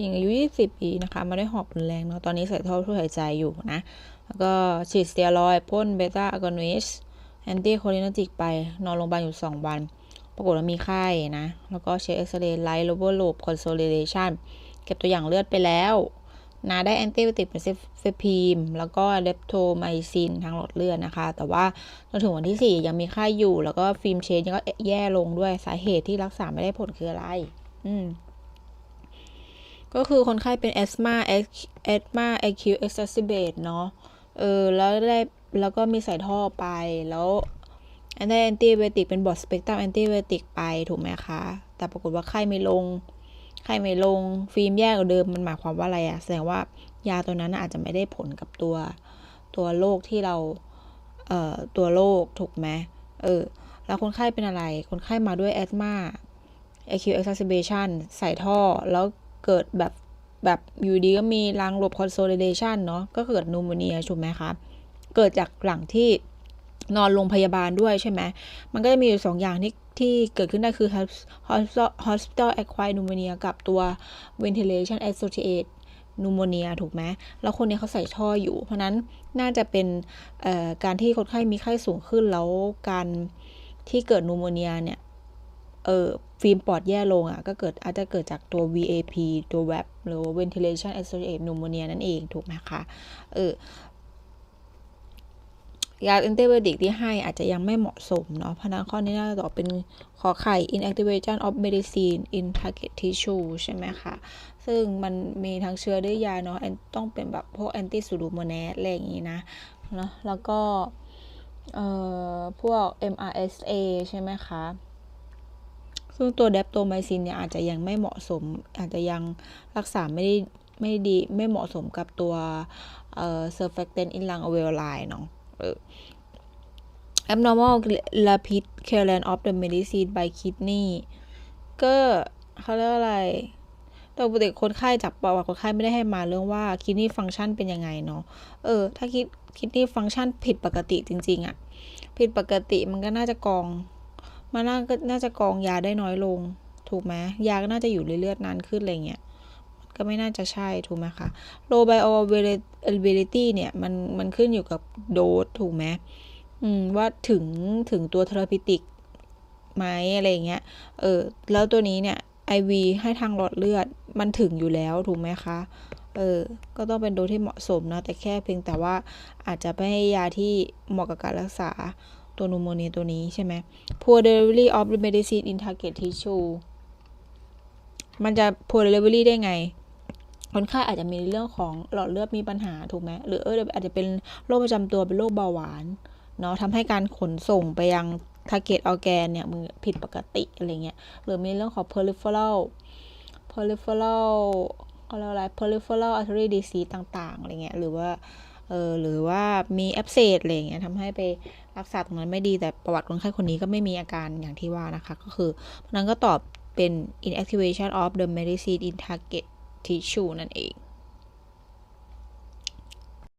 หญิงอายุ 20 ปีนะคะไม่ได้หอบรุนแรงเนาะตอนนี้ใส่ท่อช่วยหายใจอยู่นะ แล้วก็ฉีดสเตียรอยด์พ่นเบต้าอะกอนิสแอนตี้โคลินจิกไปนอนโรงพยาบาลอยู่ 2 วัน ปรากฏว่ามีไข้นะ แล้วก็เช็คเอ็กซเรย์ไลท์โลเวอร์โลบคอนโซลเดชันเก็บตัวอย่างเลือดไปแล้วนาได้แอนตี้ไบโอติกเป็นเซฟีม แล้วก็เลปโทไมซินทางหลอดเลือดนะคะ แต่ว่าจนถึงวันที่ 4 ยังมีไข้อยู่ แล้วก็ฟิล์มเชนก็แย่ลงด้วยสาเหตุที่รักษาไม่ได้ผลคืออะไร อืม ก็คือคนไข้เป็นแอสมาแอสมาแอคิวเอ็กซ์ซิเบตเนาะเออแล้วได้แล้วก็มีใส่ท่อไปแล้วอันได้แอนตี้ไบติกเป็นบอดสเปกตรัมแอนตี้ไบติกไปถูกไหมคะ แต่ปรากฏว่าไข้ไม่ลง ไข้ไม่ลง ฟิล์มแย่กว่าเดิมมันหมายความว่าอะไรอะแสดงว่ายาตัวนั้นอาจจะไม่ได้ผลกับตัวตัวโรคที่เราเอ่อตัวโรคถูกไหมเออแล้วคนไข้เป็นอะไร คนไข้มาด้วยแอสมา acute exacerbation ใส่ท่อ แล้ว เกิดแบบแบบอยู่ดีก็มีรังหลบ consolidation เนาะก็เกิดนูโมเนียถูกไหมคะ เกิดจากหลังที่นอนโรงพยาบาลด้วยใช่ไหม มันก็จะมีอยู่สองอย่างที่ที่เกิดขึ้นได้คือ hospital acquired pneumonia กับตัว ventilation associated นูโมเนียถูกไหม แล้วคนนี้เขาใส่ท่ออยู่ เพราะนั้นน่าจะเป็นการที่คนไข้มีไข้สูงขึ้นแล้วการที่เกิดนูโมเนียเนี่ย เออฟิล์มปอดแย่ลงอะ่ะก็เกิดอาจจะเกิดจากตัว VAP ตัว VAP หรือ ventilation associated pneumonia นั่นเองถูกไหมคะเออยาแอนติไบโอติกที่ให้อาจจะยังไม่เหมาะสมเนาะพนั้นข้อนี้น่าจะตอบเป็นขอไข่ inactivation of medicine in target tissue ใช่ไหมคะ ซึ่งมันมีทั้งเชื้อด้วยยาเนาะต้องเป็นแบบพวกแอนตี้ซูดูโมเนสอะไรอย่างนี้นะเนาะแล้วก็ เอ่อ พวก MRSA ใช่ไหมคะ ซึ่งตัวเดปโตไมซินเนี่ยอาจจะยังไม่เหมาะสม อาจจะยังรักษาไม่ได้ไม่ดีไม่เหมาะสมกับตัวเอ่อ surfactant in lung alveoli เนาะ abnormal rapid clearance of the medicine by kidney ก็เขาเรียกอะไรแต่ปกติคนไข้จากประวัติคนไข้ไม่ได้ให้มาเรื่องว่า kidney function เป็นยังไงเนาะ เออ ถ้าคิด kidney function ผิดปกติจริง ๆอะผิดปกติมันก็น่าจะกอง มันน่าก็น่าจะกองยาได้น้อยลง ถูกไหมยาก็น่าจะอยู่ในเลือดนานขึ้นอะไรเงี้ยก็ไม่น่าจะใช่ถูกไหมคะ low bioavailability เนี่ยมันมันขึ้นอยู่กับโดสถูกไหมอืมว่าถึงถึงตัวเทอราพิติกไหมอะไรเงี้ย เออแล้วตัวนี้เนี่ย IV ให้ทางหลอดเลือดมันถึงอยู่แล้วถูกไหมคะ เออ ก็ต้องเป็นโดสที่เหมาะสมนะ แต่แค่เพียงแต่ว่าอาจจะไม่ให้ยาที่เหมาะกับการรักษา ตัวนูโมเนียตัวนี้ใช่ไหม poor delivery of the medicine in target tissue มันจะ poor delivery ได้ไง คนไข้อาจจะมีเรื่องของหลอดเลือดมีปัญหาถูกไหมหรือเอออาจจะเป็นโรคประจำตัวเป็นโรคเบาหวานเนาะทำให้การขนส่งไปยัง target organ เนี่ยมือผิดปกติอะไรเงี้ย หรือมีเรื่องของ peripheral peripheral ก็เรียกอะไร peripheral artery disease ต่าง ๆ อะไรเงี้ย หรือว่า เออหรือว่ามีแอ s เซ e อะไรเงี้ยทำให้ไปรักษาตรงนั้นไม่ดีแต่ประวัติคนไข้คนนี้ก็ไม่มีอาการอย่างที่ว่านะคะ ก็คือนั้นก็ตอบเป็น inactivation of the medicine in target tissue นั่นเอง